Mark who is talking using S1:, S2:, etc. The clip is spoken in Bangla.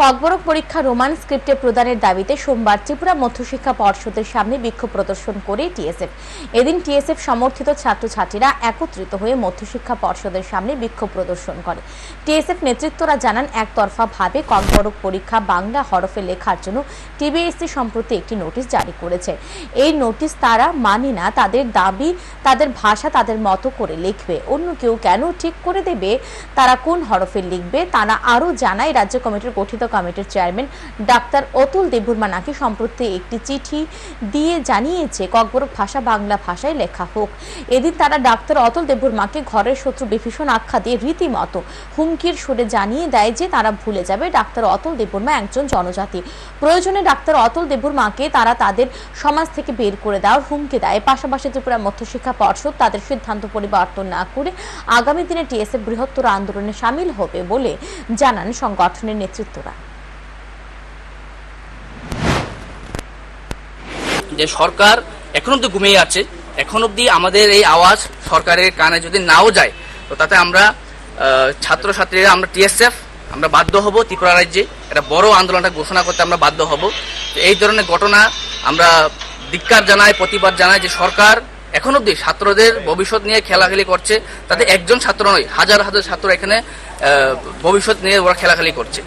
S1: ককবরক পরীক্ষা রোমান স্ক্রিপ্টে প্রদানের দাবিতে সোমবার ত্রিপুরা মধ্যশিক্ষা পর্ষদের সামনে বিক্ষোভ প্রদর্শন করে টিএসএফ। এদিন টিএসএফ সমর্থিত ছাত্রছাত্রীরা একত্রিত হয়ে মধ্যশিক্ষা পর্ষদের সামনে বিক্ষোভ প্রদর্শন করে। টিএসএফ নেতৃত্বরা জানান, একতরফা ভাবে ককবরক পরীক্ষা বাংলা হরফে লেখার জন্য টিবিএসসি সম্প্রতি একটি নোটিশ জারি করেছে। এই নোটিশ তারা মানে না, তাদের দাবি, তাদের ভাষা, তাদের মতো করে লিখবে। অন্য কেউ কেন ঠিক করে দেবে? তারা কোন হরফে লিখবে? তারা আরও জানায় রাজ্য কমিটির গঠিত কমিটির চেয়ারম্যান ডাক্তার অতুল দেববর্মা নাকি সম্প্রতি একটি চিঠি দিয়ে জানিয়েছে, ককবরক ভাষা বাংলা ভাষায় লেখা হোক। এদিন তারা ডাক্তার অতুল দেববর্মাকে ঘরের শত্রু বিভীষণ আখ্যা দিয়ে রীতিমতো হুমকির সুরে জানিয়ে দেয় যে তারা ভুলে যাবে ডাক্তার অতুল দেববর্মা একজন জনজাতি। প্রয়োজনে ডাক্তার অতুল দেববর্মাকে তারা তাদের সমাজ থেকে বের করে দেওয়ার হুমকি দেয়। পাশাপাশি ত্রিপুরা মধ্যশিক্ষা পর্ষদ তাদের সিদ্ধান্ত পরিবর্তন না করে আগামী দিনে টিএসএফ বৃহত্তর আন্দোলনে সামিল হবে বলে জানান সংগঠনের নেতৃত্বরা।
S2: যে সরকার এখন অব্দি ঘুমিয়ে আছে। এখন অব্দি আমাদের এই আওয়াজ সরকারের কানে যদি নাও যায় তো তাতে আমরা আহ, ছাত্রছাত্রীরা আমরা টিএসএফ আমরা বাধ্য হব ত্রিপুরা রাজ্যে। একটা বড় আন্দোলনটা ঘোষণা করতে আমরা বাধ্য হব। তো এই ধরনের ঘটনা আমরা ধিক্কার জানাই প্রতিবাদ জানাই যে সরকার এখন অব্দি ছাত্রদের ভবিষ্যৎ নিয়ে খেলাখেলি করছে। তাতে একজন ছাত্র নয় হাজার হাজার ছাত্র এখানে ভবিষ্যৎ নিয়ে ওরা খেলাখেলি করছে।